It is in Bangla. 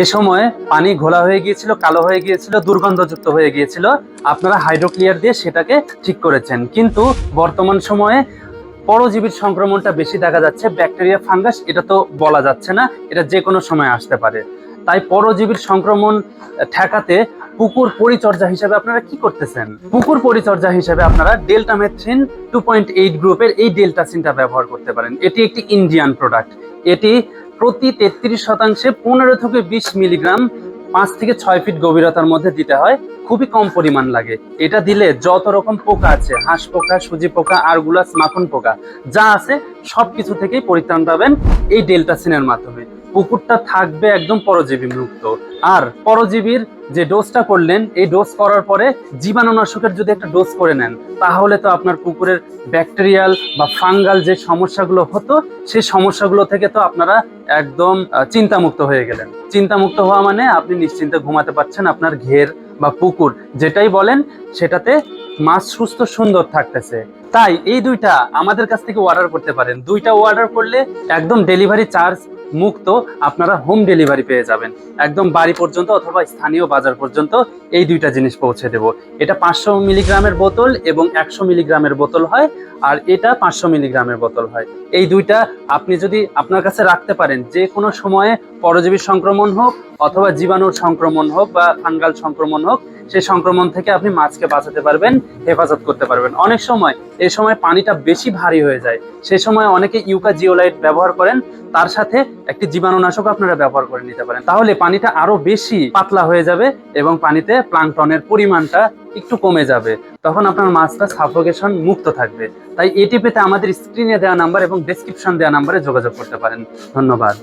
এ সময় পানি ঘোলা হয়ে গিয়েছিল, কালো হয়ে গিয়েছিল, দুর্গন্ধযুক্ত হয়ে গিয়েছিল। আপনারা হাইড্রোক্লিয়ার দিয়ে সেটাকে ঠিক করেছেন। কিন্তু বর্তমান সময়ে পরজীবীর সংক্রমণটা বেশি দেখা যাচ্ছে ব্যাকটেরিয়া ফাঙ্গাস এটা তো বলা যাচ্ছে না, এটা যে কোনো সময় আসতে পারে। তাই পরজীবীর সংক্রমণ ঠেকাতে পুকুর পরিচর্যা হিসাবে আপনারা কি করতেছেন? পুকুর পরিচর্যা হিসাবে আপনারা ডেল্টামেথ্রিন টু পয়েন্ট এইট গ্রুপের এই ডেল্টাসিনটা ব্যবহার করতে পারেন। এটি একটি ইন্ডিয়ান প্রোডাক্ট এটি প্রতি তেত্রিশ শতাংশে পনেরো থেকে বিশ মিলিগ্রাম পাঁচ থেকে ছয় ফিট গভীরতার মধ্যে দিতে হয়। খুবই কম পরিমাণ লাগে। এটা দিলে যত রকম পোকা আছে, হাঁস পোকা, সুজি পোকা আরগুলাস মাখন পোকা, যা আছে সব কিছু থেকেই পরিত্রাণ পাবেন এই ডেল্টাসিনের মাধ্যমে। পুকুরটা থাকবে একদম পরজীবী মুক্ত। আর পরজীবীর যে ডোজটা করলেন, এই ডোজ করার পরে জীবাণুনাশকের যদি একটা ডোজ করে নেন, তাহলে তো আপনার পুকুরের ব্যাকটেরিয়াল বা ফাঙ্গাল যে সমস্যাগুলো হতো সেই সমস্যাগুলো থেকে তো আপনারা একদম চিন্তামুক্ত হয়ে গেলেন। চিন্তামুক্ত হওয়া মানে আপনি নিশ্চিন্তে ঘুমাতে পারছেন আপনার ঘের বা পুকুর, যেটাই বলেন সেটাতে মাছ সুস্থ, সুন্দর থাকতেছে। তাই এই দুইটা আমাদের কাছ থেকে অর্ডার করতে পারেন। দুইটা অর্ডার করলে একদম ডেলিভারি চার্জ মুক্ত আপনারা হোম ডেলিভারি পেয়ে যাবেন। একদম বাড়ি পর্যন্ত অথবা স্থানীয় বাজার পর্যন্ত এই দুইটা জিনিস পৌঁছে দেব। এটা পাঁচশো মিলিগ্রামের বোতল এবং একশো মিলিগ্রামের বোতল হয় আর এটা পাঁচশো মিলিগ্রামের বোতল হয়। এই দুইটা আপনি যদি আপনার কাছে রাখতে পারেন, যে কোনো সময়ে পরজীবী সংক্রমণ হোক অথবা জীবাণুর সংক্রমণ হোক বা ফাঙ্গাল সংক্রমণ হোক সেই সংক্রমণ থেকে আপনি মাছকে বাঁচাতে পারবেন, হেফাজত করতে পারবেন। অনেক সময় এই সময় পানিটা বেশি ভারী হয়ে যায়। সেই সময় অনেকে ইউকা জিওলাইট ব্যবহার করেন, তার সাথে একটি জীবাণুনাশক আপনারা ব্যবহার করে নিতে পারেন। তাহলে পানিটা আরও বেশি পাতলা হয়ে যাবে এবং পানিতে প্লাংটনের পরিমাণটা একটু কমে যাবে। তখন আপনার মাছটা সাফোকেশন মুক্ত থাকবে। তাই এটি পেতে আমাদের স্ক্রিনে দেওয়া নাম্বার এবং ডেসক্রিপশন দেওয়া নাম্বারে যোগাযোগ করতে পারেন। ধন্যবাদ।